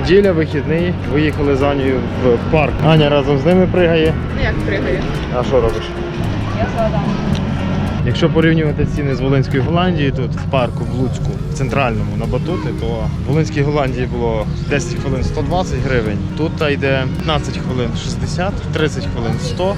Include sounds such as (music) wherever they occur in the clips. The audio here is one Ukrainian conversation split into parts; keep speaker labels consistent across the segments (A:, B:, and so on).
A: неділя, вихідний. Виїхали з Анією в парк. Аня разом з ними пригає.
B: Ну як пригаю?
A: А що робиш?
B: Я згадала.
A: Якщо порівнювати ціни з Волинською Голландією, тут в парку в Луцьку, в центральному на батути, то в Волинській Голландії було 10 хвилин 120 гривень. Тут йде 15 хвилин 60, 30 хвилин 100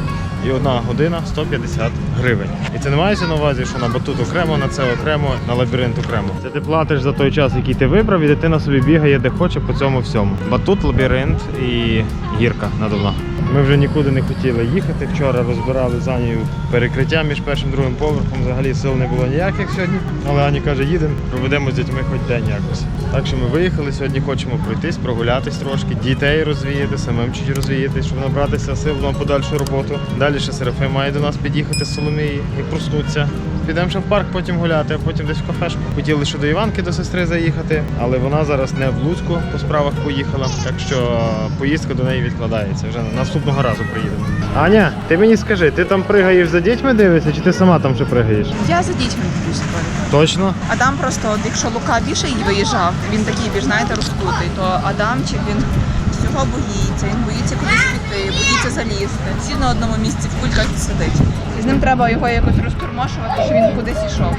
A: і одна година 150 гривень. І це не мається на увазі, що на батут окремо, на це окремо, на лабіринт окремо. Це ти платиш за той час, який ти вибрав, і дитина собі бігає де хоче по цьому всьому. Батут, лабіринт і гірка надувна. Ми вже нікуди не хотіли їхати. Вчора розбирали з Анією перекриття між першим і другим поверхом. Взагалі сил не було ніяких сьогодні. Але Аня каже, їдемо, проведемо з дітьми хоч день якось. Так що ми виїхали сьогодні, хочемо пройтись, прогулятись трошки, дітей розвіяти, самим чуть розвіятись, щоб набратися сил на подальшу роботу. Далі ще Серафим має до нас під'їхати з Соломії і проснуться. Підемо ще в парк потім гуляти, а потім десь в кафешку. Хотіли ще до Іванки до сестри заїхати, але вона зараз не в Луцьку по справах поїхала. Так що поїздка до неї відкладається. Вже наступного разу приїдемо. Аня, ти мені скажи, ти там пригаєш за дітьми дивишся, чи ти сама там ще пригаєш?
B: Я за дітьми дивлюся.
A: Точно?
B: Адам просто, от якщо Лука більше виїжджав, він такий більш знаєте розкутий, то Адамчик він всього боїться, він боїться кудись піти, боїться залізти. Всі на одному місці в кульках сидить. І з ним треба його якось розтормошувати, щоб він кудись ішов.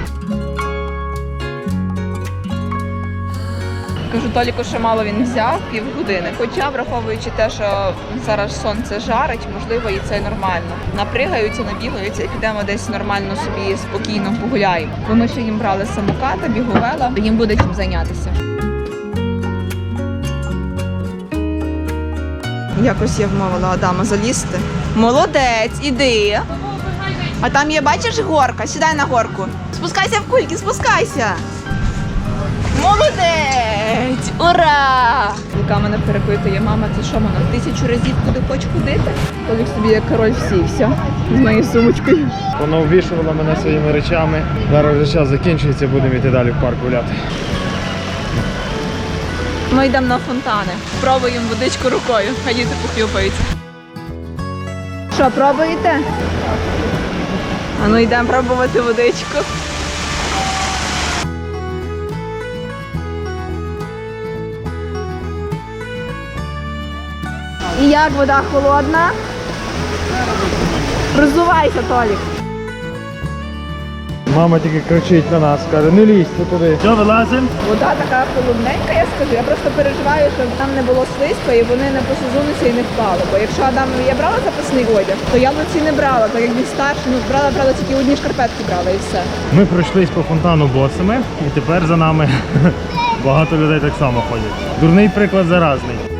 B: Кажу, Толіку, що мало він взяв півгодини. Хоча, враховуючи те, що зараз сонце жарить, можливо, і це нормально. Напригаються, набігаються і підемо десь нормально собі спокійно погуляємо. Бо ми ще їм брали самоката, біговела, їм буде чим зайнятися. Якось я вмовила Адама залізти. Молодець, іди. А там є, бачиш, горка. Сідай на горку. Спускайся в кульки, спускайся. Молодець! Ура! Яка мене перепитує, мама, це що вона тисячу разів куди хоче ходити? Толік собі як король всівся з моєю сумочкою.
A: Вона обвішувала мене своїми речами. Зараз вже час закінчується, будемо йти далі в парк гуляти.
B: Ми йдемо на фонтани. Пробуємо водичку рукою, хай діти похлюпаються. Що, пробуєте? А ну йдемо пробувати водичку. І як вода холодна? Розувайся, Толік.
A: Мама тільки кричить на нас, каже, не лізьте туди. Що, вилазимо?
B: Вода така холодненька, я скажу. Я просто переживаю, щоб там не було слизько і вони не посузулися і не впали. Бо якщо Адам я брала запасний одяг, то я в ці не брала, так як він старший, ну брала, брала тільки одні шкарпетки брала і все.
A: Ми пройшлись по фонтану босими, і тепер за нами (laughs) багато людей так само ходять. Дурний приклад заразний.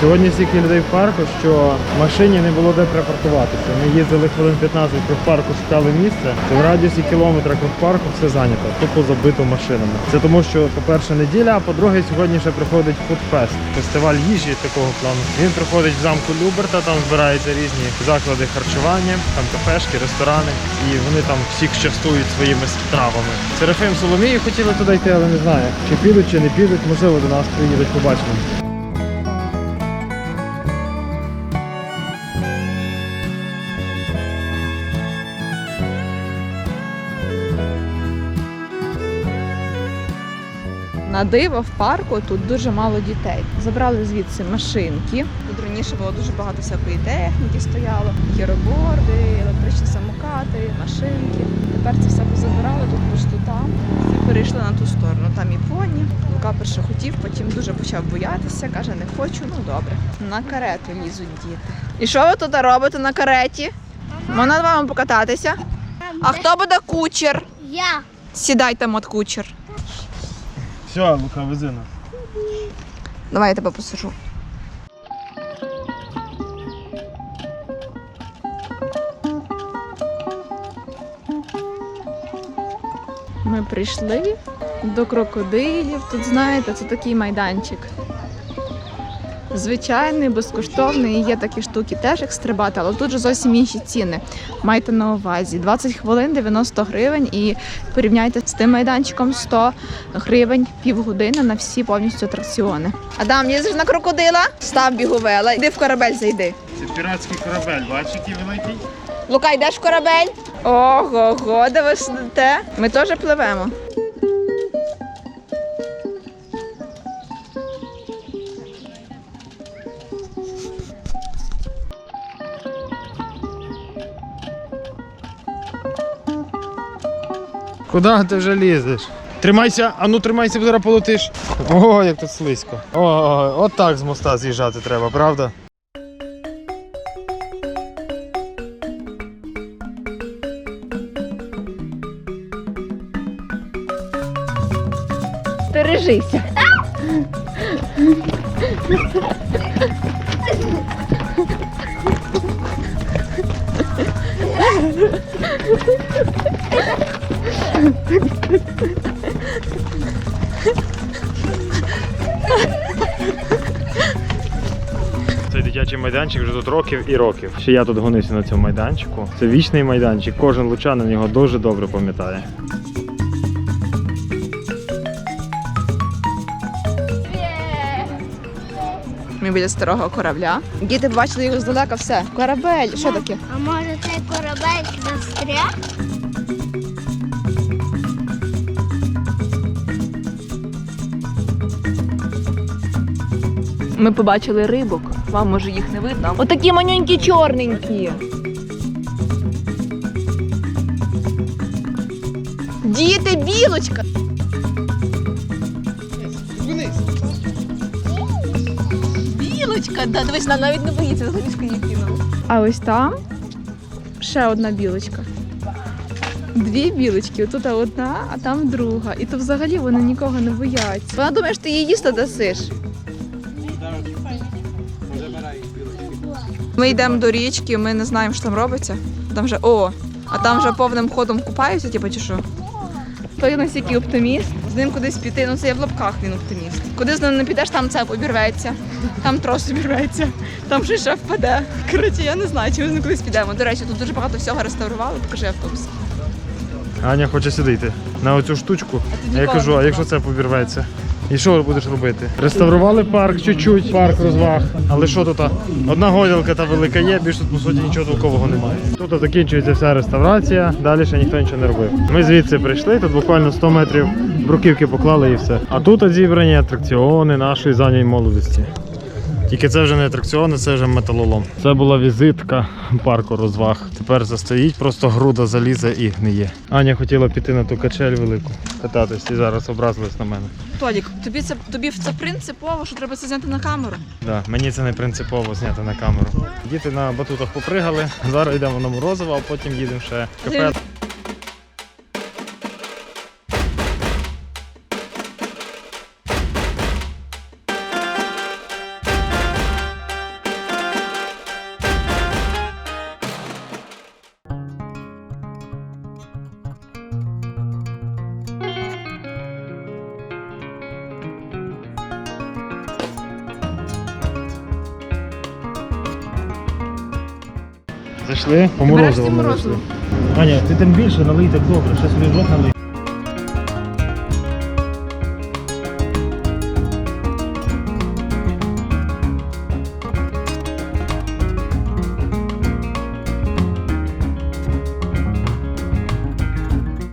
A: Сьогодні стільки людей в парку, що машині не було де припаркуватися. Ми їздили хвилин 15 круг парку, шукали місце. В радіусі кілометра круг парку все зайнято, тупо забито машинами. Це тому, що, по-перше, неділя, а по-друге, сьогодні ще приходить фудфест, фестиваль їжі такого плану. Він проходить в замку Люберта, там збираються різні заклади харчування, там кафешки, ресторани, і вони там всіх частують своїми стравами. Серафим Соломії хотіли туди йти, але не знаю, чи підуть, чи не підуть, можливо, до нас приїдуть, побачимо.
B: На диво в парку тут дуже мало дітей. Забрали звідси машинки. Тут раніше було дуже багато всякої техніки стояло. Гіроборди, електричні самокати, машинки. Тепер це все позабирали, тут пустота. Всі перейшли на ту сторону. Там і поні. Лука перше хотів, потім дуже почав боятися. Каже, не хочу. Ну добре. На карету лізуть діти. І що ви тут робите на кареті? Можна з вами покататися? А хто буде кучер?
C: Я.
B: Сідайте, мот кучер.
A: Все, Лука, вези нас.
B: Давай я тебе посажу. Ми прийшли до крокодилів. Тут, знаєте, це такий майданчик. Звичайний, безкоштовний, і є такі штуки теж як стрибати, але тут же зовсім інші ціни. Майте на увазі. 20 хвилин 90 гривень і порівняйте з тим майданчиком 100 гривень півгодини на всі повністю атракціони. Адам, їздиш на крокодила? Став біговела, йди в корабель зайди.
A: Це піратський корабель, бачиш, який великий?
B: Лука, йдеш в корабель? Ого, го, де ви сидите? Ми теж пливемо.
A: Куди ти вже лізеш? Тримайся, а ну тримайся, зараз полетиш. О, як тут слизько. О, от так з моста з'їжджати треба, правда?
B: Стережися.
A: Цей дитячий майданчик вже тут років і років. Ще я тут гонився на цьому майданчику. Це вічний майданчик, кожен лучанин його дуже добре пам'ятає.
B: Ми біля старого корабля. Діти бачили його здалека, все. Корабель. Що таке?
C: А може цей корабель застряг?
B: Ми побачили рибок. Вам може їх не видно. Отакі манюнькі чорненькі. Діти, білочка. Білочка, да, дивись, вона навіть не боїться, залишку її кинула. А ось там ще одна білочка. Дві білочки, отут одна, а там друга. І то взагалі вони нікого не бояться. Вона думає, що ти її їсти дасиш. Ми йдемо до річки, ми не знаємо, що там робиться. Там вже о, а там вже повним ходом купаються, типу, чи що? Той настільки оптиміст, з ним кудись піти, ну це я в лапках він оптиміст. Куди з ним не підеш, там цеп обірветься, там трос обірветься, там ще ще впаде. Коротше, я не знаю, чи ми з ним кудись підемо. До речі, тут дуже багато всього реставрували, покажи автобус.
A: Аня хоче сидіти на оцю штучку.
B: А
A: я кажу, а якщо це побірветься? І що будеш робити? Реставрували парк чуть-чуть, парк розваг. Але що тут? Одна гойдалка та велика є, більше тут по суті нічого толкового немає. Тут закінчується вся реставрація, далі ще ніхто нічого не робив. Ми звідси прийшли, тут буквально 100 метрів бруківки поклали і все. А тут зібрані атракціони нашої зайньої молодості. Тільки це вже не атракціони, це вже металолом. Це була візитка парку розваг. Тепер це стоїть, просто груда заліза і гниє. Аня хотіла піти на ту качель велику, кататись і зараз образилась на мене.
B: Толік, тобі це тобі це принципово, що треба це зняти на камеру.
A: Да, мені це не принципово зняти на камеру. Діти на батутах попригали, зараз йдемо на Морозово, а потім їдемо ще в кафе. Зайшли по
B: Береш
A: морозиво. ми зайшли. Аня, ти тим більше налий так добре, ще собі в рот налий.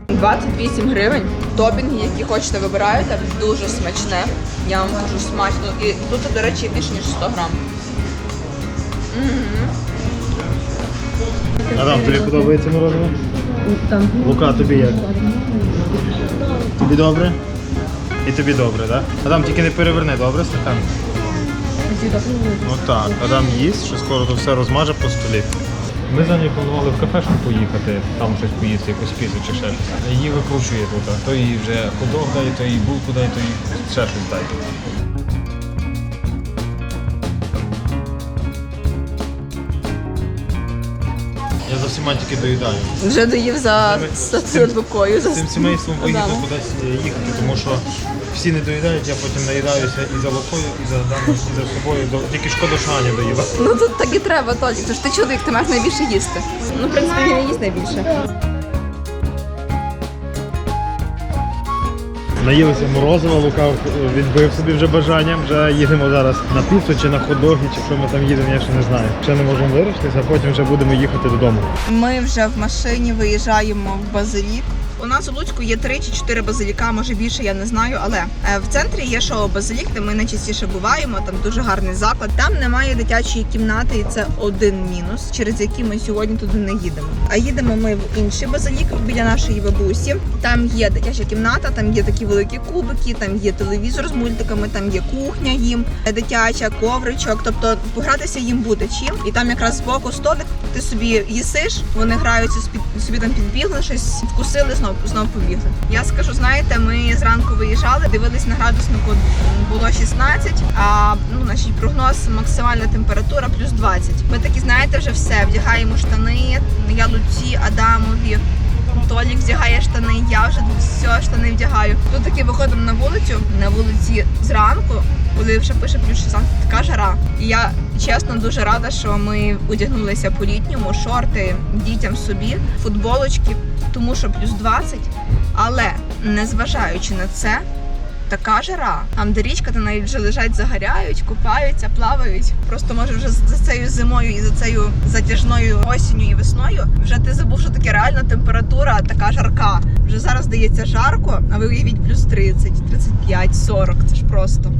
B: – 28 гривень. Топінги, які хочете, вибираєте. Дуже смачне. Я вам кажу смачно. І тут, до речі, більше ніж 100 грам.
A: Адам, тобі подобається морозиво? Лука, тобі як? Тобі добре? І тобі добре, так? Адам, тільки не переверни, добре, стакан? Отак. Адам їсть, що скоро то все розмаже по столі. Ми за нею планували в кафешку поїхати, там щось поїсти, якусь піцу чи ще щось. Її викручує тут. То їй вже ходок дає, то їй булку дає, то їй ще щось дає. Я всіма тільки доїдаю.
B: Вже доїв за, рукою. За...
A: Цим сімейством поїхати кудись їхати, тому що всі не доїдають, я потім наїдаюся і за лукою, і за даною, і за собою. Тільки шкода, що Аня доїла.
B: Ну тут так і треба, Толік. Тож ти чоловік, ти маєш найбільше їсти. Ну, в принципі, він і їсть найбільше.
A: Наїлися морозива, Лука відбив собі вже бажання. Вже їдемо зараз на піцу чи на хот-доги, чи що ми там їдемо, я ще не знаю. Ще не можемо вирішитися, а потім вже будемо їхати додому.
B: Ми вже в машині виїжджаємо в базилік. У нас у Луцьку є три чи чотири базиліка, може більше, я не знаю. Але е, в центрі є шоу базилік, де ми найчастіше буваємо. Там дуже гарний заклад. Там немає дитячої кімнати, і це один мінус, через який ми сьогодні туди не їдемо. А їдемо ми в інший базилік біля нашої бабусі. Там є дитяча кімната, там є такі великі кубики, там є телевізор з мультиками, там є кухня їм дитяча, ковричок. Тобто погратися їм буде чим. І там якраз збоку столик, ти собі їсиш, вони граються собі там підбігли, щось вкусили, знов знов побігли. Я скажу, знаєте, ми зранку виїжджали, дивились на градуснику було 16, а ну наш прогноз максимальна температура плюс 20. Ми такі, знаєте, вже все вдягаємо штани. Я Луці, Адамові. Толік вдягає штани, я вже все штани вдягаю. Тут таки виходимо на вулицю. На вулиці зранку, коли вже пише плюс 16, така жара. І я чесно дуже рада, що ми одягнулися по літньому, шорти дітям собі, футболочки, тому що плюс 20. Але незважаючи на це, така жара. Там де річка, то навіть вже лежать, загоряють, купаються, плавають. Просто може вже за цією зимою і за цією затяжною осінню і весною вже ти забув, що таке реальна температура, така жарка. Вже зараз здається жарко, а ви уявіть плюс 30, 35, 40. Це ж просто.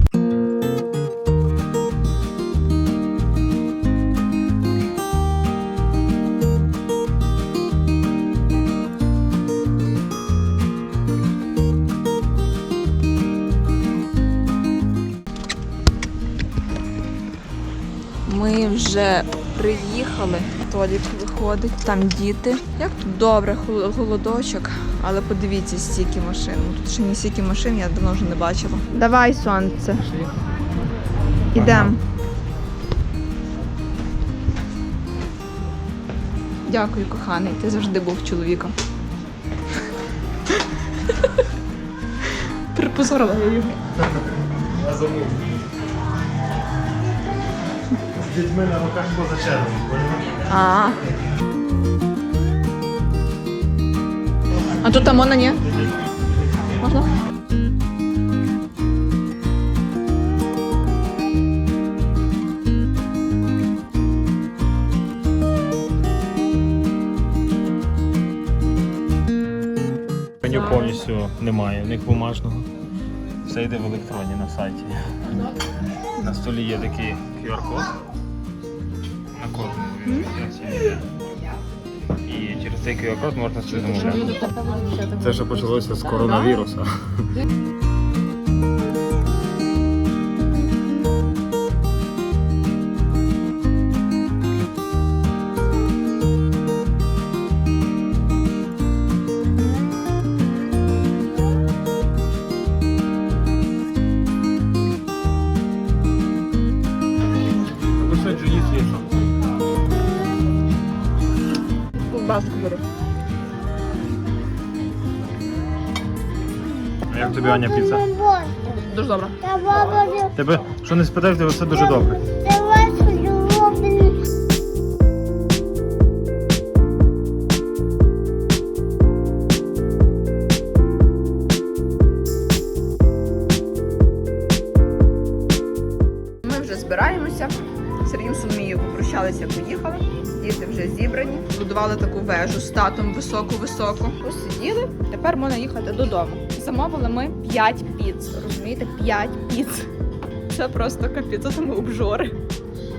B: Вже приїхали. Толік виходить, там діти. Як тут добре, хол- голодочок. Але подивіться, стільки машин. Ну, Тут ще не стільки машин, я давно вже не бачила. Давай, сонце. Ідемо. Дякую, коханий. Ти завжди був чоловіком. Припозорила я його.
A: З дітьми на руках поза червень,
B: А. А тут там вона ні? Можна?
A: Меню повністю немає, у них бумажного. Все йде в електроні на сайті. На столі є такий QR-код. Кожному. І через цей QR-код можна все замовляти. Це ще почалося з коронавіруса. Висаджу їсти.
B: Ковбаску беру.
A: А як тобі Аня піца?
B: Дуже добре.
A: Тебе що не спитав, тебе все дуже добре.
B: Ми вже збираємося. Сергієм Соломією попрощалися, поїхали. Діти вже зібрані. Будували таку вежу з татом високу-високу. Посиділи. Тепер можна їхати додому. Замовили ми 5 піц. Розумієте, 5 піц. Це просто це ми обжори.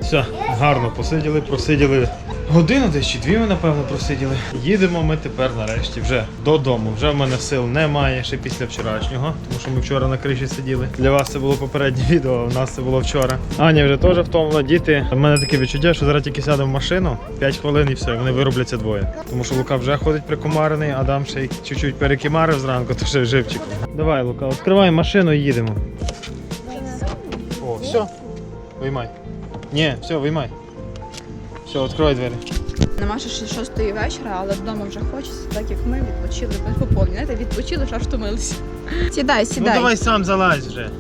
A: Все, гарно посиділи, просиділи годину десь чи дві ми, напевно, просиділи. Їдемо ми тепер нарешті вже додому. Вже в мене сил немає ще після вчорашнього, тому що ми вчора на криші сиділи. Для вас це було попереднє (laughs) відео, а в нас це було вчора. Аня вже теж втомила. Діти. У мене таке відчуття, що зараз тільки сядемо в машину, 5 хвилин і все, і вони виробляться двоє. Тому що Лука вже ходить прикомарений, Адам ще й чуть-чуть перекимарив зранку, (laughs) то ще живчик. Давай, Лука, відкривай машину і їдемо. О, все. Виймай. Ні, все, виймай. Все, відкривай двері.
B: Нема ще шостої вечора, але вдома вже хочеться, так як ми відпочили. Ми поповні. Знаєте, відпочили, що втомилися. Сідай,
A: Ну давай сам залазь вже.